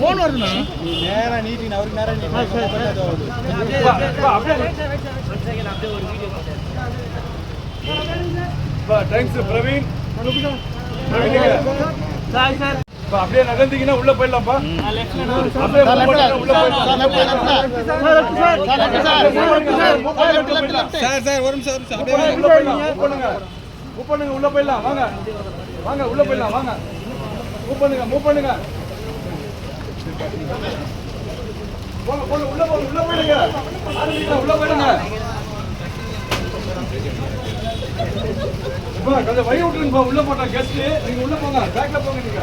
Phone வருதுண்ணா நேரா நீட்டின் அவருக்கு நேரா தேங்க்ஸ் பிரவீன். இப்ப அப்படியே நகர்ந்தீங்கன்னா உள்ள போயிடலாம்ப்பா அப்படியே சார் சார் ஒரு நிமிஷம் ஒரு நிமிஷம் உள்ள போயிடலாம் மூவ் பண்ணுங்க மூவ் பண்ணுங்க உள்ள போயிடலாம் வாங்க வாங்க உள்ள போயிடலாம் வாங்க மூவ் பண்ணுங்க மூவ் பண்ணுங்க போங்க போங்க உள்ள போங்க உள்ள போயிடுங்க ஆரம்பிக்கலாம் உள்ள போயிடுங்க கொஞ்சம் வழி விட்டுருங்கப்பா உள்ள போட்டா கெஸ்ட் நீங்க உள்ள போங்க பேக்ல போங்க நீங்க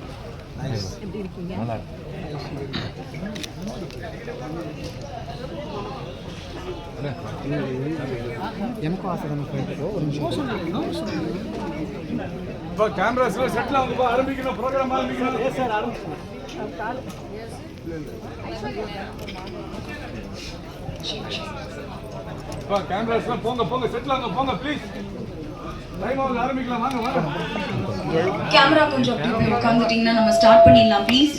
விட்டுருங்க கொஞ்சம் வழி விட்டுருங்க கொஞ்சம் வழி விட்டுருங்க அப்படி போலாம் ஆ ரைட் ரைட் ரைட் இப்போ கேமராஸ்ல செட்டில் ஆகுதுப்பா ஆரம்பிக்கணும் ப்ரோக்ராம் ஆரம்பிக்கணும் எஸ் சார் இப்போ கேமராஸ்லாம் போங்க போங்க செட்டில் ஆகுங்க போங்க ப்ளீஸ் டைம் ஆகுது ஆரம்பிக்கலாம் வாங்க வாங்க. கேமரா கொஞ்சம் அப்படி போய் உட்காந்துட்டீங்கன்னா நம்ம ஸ்டார்ட் பண்ணிடலாம் ப்ளீஸ்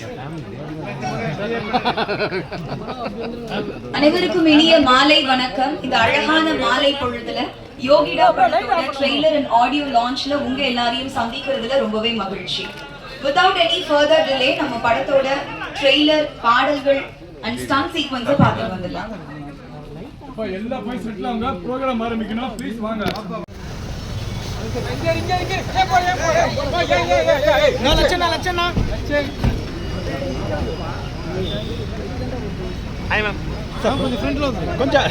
அனைவருக்கும் இனிய மாலை வணக்கம். இந்த அழகான மாலை பொழுதுல யோகிடா படத்தோட ட்ரெய்லர் அண்ட் ஆடியோ லான்ச்ல உங்க எல்லாரையும் சந்திக்கிறதுல ரொம்பவே மகிழ்ச்சி. வித்தவுட் எனி ஃபர்தர் டிலே நம்ம படத்தோட ட்ரெய்லர் பாடல்கள் அண்ட் ஸ்டன் சீக்வன்ஸை பார்த்துட்டு வந்துடலாம். இப்போ எல்லாம் போய் செட்டில் ஆகுங்க ப்ரோக்ராம் ஆரம்பிக்கணும். ப்ளீஸ் வாங்க. கொஞ்சம் ஃப்ரெண்ட்ல வந்து கொஞ்சம்.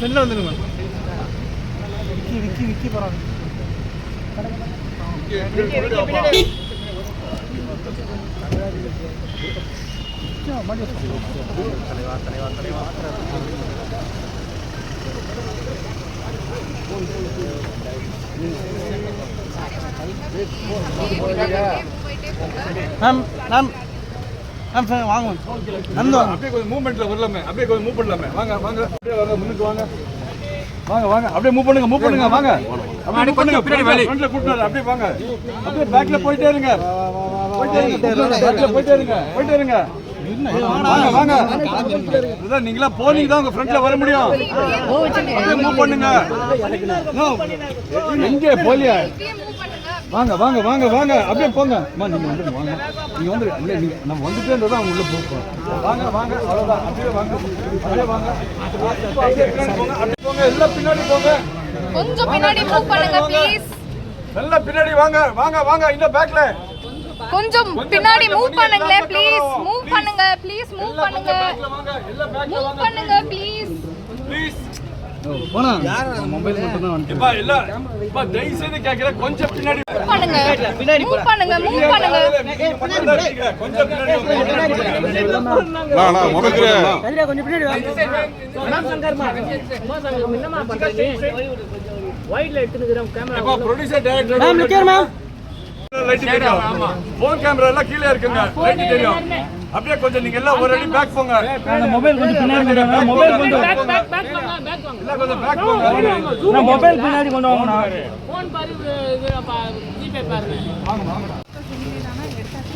ஃப்ரெண்ட்ல வந்துருங்க மேம் விக்கி விக்கி போறாங்க மேம் மேம் மேம் வாங்க. மேம் அப்படியே கொஞ்சம் மூவ்மெண்ட்ல வரலாமே. அப்படியே கொஞ்சம் மூவ் பண்ணலாமே வாங்க வாங்க. அப்படியே வாங்க முன்னுக்கு வாங்க. வாங்க வாங்க. அப்படியே மூவ் பண்ணுங்க மூவ் பண்ணுங்க வாங்க. அப்படியே பண்ணுங்க. பின்னாடி வேலை ஃப்ரண்ட்ல கூட்டிட்டு அப்படியே வாங்க. அப்படியே பேக்ல போயிட்டே இருங்க. போயிட்டே இருங்க. பேக்ல போயிட்டே இருங்க போயிட்டே இருங்க. வாங்க நீங்களா போனீங்க தான் உங்க ஃப்ரண்ட்ல வர முடியும். மூவ் பண்ணுங்க. எங்க போலியா? வாங்க வாங்க வாங்க வாங்க. அப்படியே போங்க. அம்மா நீங்க வந்து வாங்க. நீங்க வந்து இல்ல நம்ம வந்துட்டே இருந்தா அவங்க உள்ள போப்போம் வாங்க வாங்க அவ்வளவுதான். அப்படியே வாங்க. அப்படியே வாங்க. அப்படியே பின்னாடி போங்க. எல்லாம் பின்னாடி போங்க. கொஞ்சம் பின்னாடி மூவ் பண்ணுங்க ப்ளீஸ் எல்லாம் பின்னாடி வாங்க. வாங்க வாங்க. இந்த பேக்ல கொஞ்சம் பின்னாடி மூவ் பண்ணுங்களே ப்ளீஸ் மூவ் பண்ணுங்க ப்ளீஸ் மூவ் பண்ணுங்க பேக்ல வாங்க எல்லாம் பேக்ல மூவ் பண்ணுங்க ப்ளீஸ் ப்ளீஸ் கொஞ்சம் பின்னாடி பண்ணுங்க மூவ். கொஞ்சம் பின்னாடி லைட் தெரியும். போன் கேமரா எல்லாம் கீழே இருக்குங்க. லைட் தெரியும். அப்படியே கொஞ்சம் நீங்க எல்லாம் ஒரு அடி பேக் போங்க. மொபைல் கொஞ்சம் பின்னாடி கொண்டு வாங்க. மொபைல் கொஞ்சம் எல்லாம் கொஞ்சம் பேக் போங்க. நான் மொபைல் பின்னாடி கொண்டு வாங்க. வாங்க.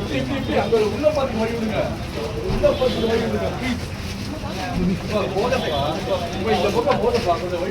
இப்படி, இப்படி, இப்படி, அங்க ஒரு உள்ள பார்த்து வழி விடுங்க உள்ள பார்த்து வழி விடுங்க ப்ளீஸ் போதப்பா இப்ப இந்த பக்கம் போதப்பா கொஞ்சம்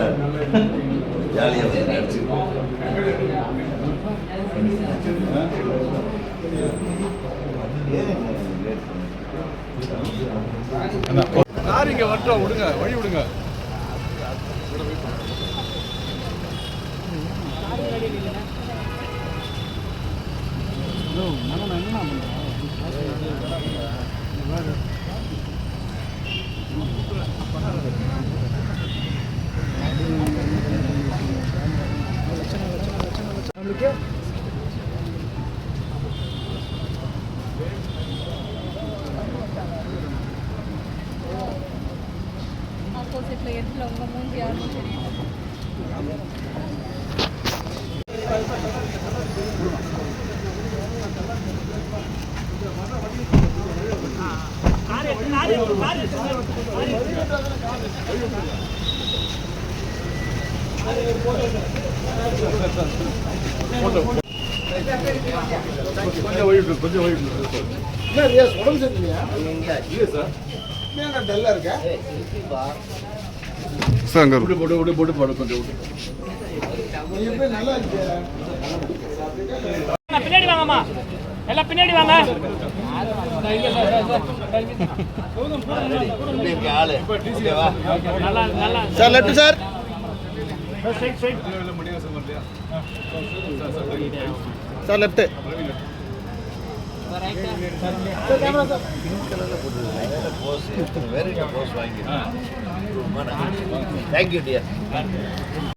வழி ஜாலியாக வந்து நடிச்சு கார் இங்க வரட்டும் விடுங்க வழி விடுங்க. ஆப்போசிட்ல எதுல உங்க மூஞ்சி யாருன்னு தெரியல. கொஞ்சம் விடுங்க கொஞ்சம் வழி விடுங்க இல்ல. சார்? சார் அங்கே விடு போட்டு விடு போட்டு போடு கொஞ்சம் பின்னாடி வாங்கம்மா. எல்லாம் பின்னாடி வாங்க. Sir left sir. Sir left pose பேர் போஸ் நன்றி தேங்க்யூ டியர்